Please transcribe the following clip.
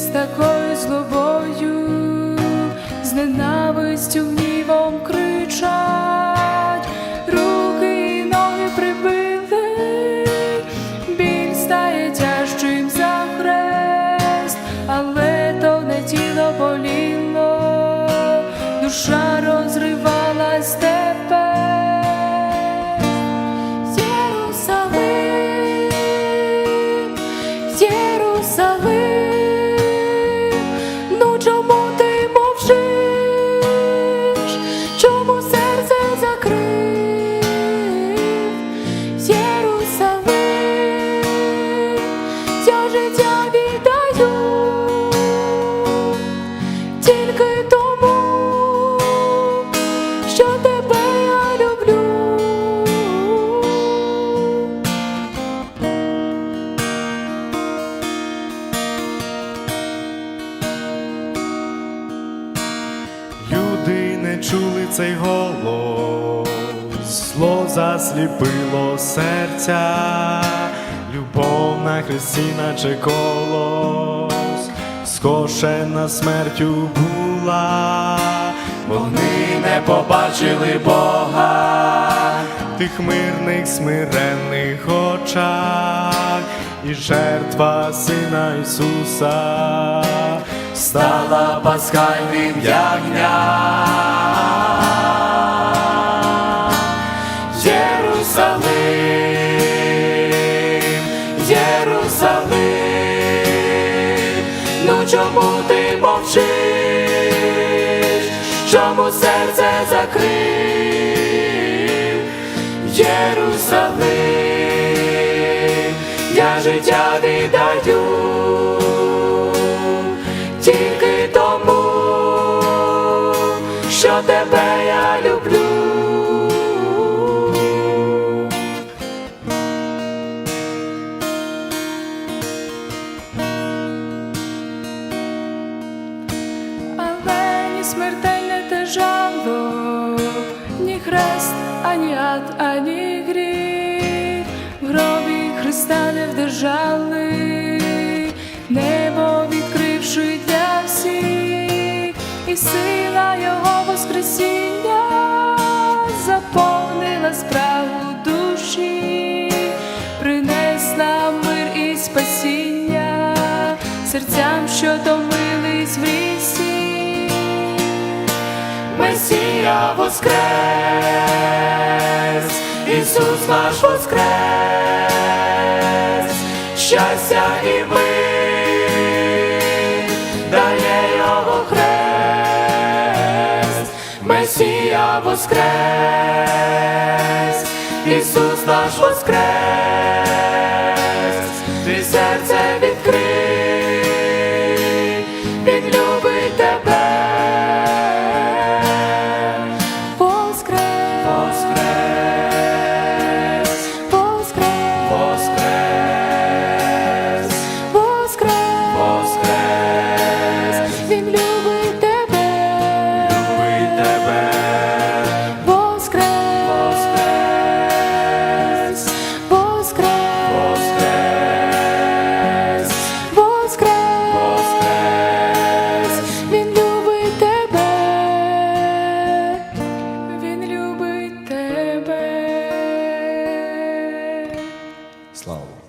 з такою злобою, з ненавистю гнівом кричать, руки і ноги прибили, біль стає тяжчим за хрест, але то не тіло боліло, душа розриває. життя віддаю тільки тому, що тебе я люблю, люди не чули цей голос, зло засліпило серця любов на хресті, наче колос, скошена смертю була, вони не побачили Бога тих мирних смиренних очах, і жертва Сина Ісуса стала пасхальним ягня. Чому серце закрив? Єрусалим, я життя віддаю тільки тому, що тебе я люблю. Але ні смертельне те жало, ні хрест, ані ад, ані гріх, в гробі Христа не вдержали, небо відкривши для всіх, і сила Його Воскресіння заповнила справу душі, принесла мир і спасіння серцям, що томились Месія воскрес, Ісус наш воскрес, щастя і мир дає його хрест, Месія воскрес, Ісус наш воскрес, ти серце відкрий, слава.